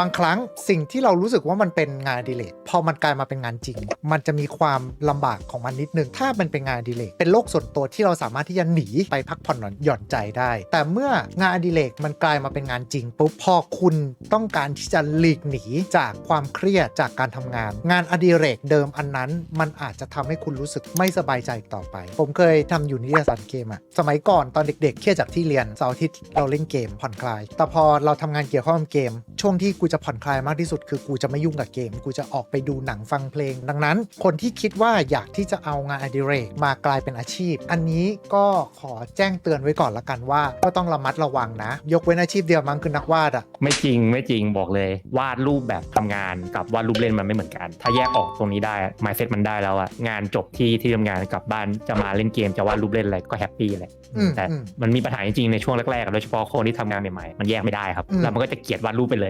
บางครั้งสิ่งที่เรารู้สึกว่ามันเป็นงานอดิเรกพอมันกลายมาเป็นงานจริง มันจะมีความลำบากของมันนิดนึง ถ้ามันเป็นงานอดิเรกเป็นโลกส่วนตัวที่เราสามารถที่จะหนีไปพักผ่อนหย่อนใจได้ แต่เมื่องานอดิเรกมันกลายมาเป็นงานจริงปุ๊บพอคุณต้องการที่จะหลีกหนีจากความเครียดจากการทำงาน งานอดิเรกเดิมอันนั้น มันอาจจะทำให้คุณรู้สึกไม่สบายใจต่อไป ผมเคยทำอยู่นิตยสารเกมอะสมัยก่อนตอนเด็กๆเครียดจากที่เรียนเสาร์อาทิตย์เราเล่นเกมผ่อนคลาย แต่พอเราทำงานเกี่ยวข้องกับเกม ช่วงที่กูจะผ่อนคลายมากที่สุด คือกูจะไม่ยุ่งกับเกม กูจะออกไปดูหนังฟังเพลง ดังนั้น คนที่คิดว่าอยากที่จะเอางานอดิเรกมากลายเป็นอาชีพ อันนี้ก็ขอแจ้งเตือนไว้ก่อนละกันว่า ก็ต้องระมัดระวังนะ ยกเว้นอาชีพเดียวมั้งคือนักวาดอะไม่จริงไม่จริงบอกเลยวาดรูปแบบทำงานกับวาดรูปเล่นมันไม่เหมือนกัน ถ้าแยกออกตรงนี้ได้มายเซ็ตมันได้แล้วอะงานจบที่ที่ทำงานกลับบ้านจะมาเล่นเกมจะวาดรูปเล่นอะไรก็แฮปปี้แหละอืมแต่อืมมันมีปัญหาจริงๆในช่วงแรกๆโดยเฉพาะคนที่ทำงานใหม่ๆมันแยกไม่ได้ครับอืมแล้วมันก็จะเกลียดวาดรูปไปเลย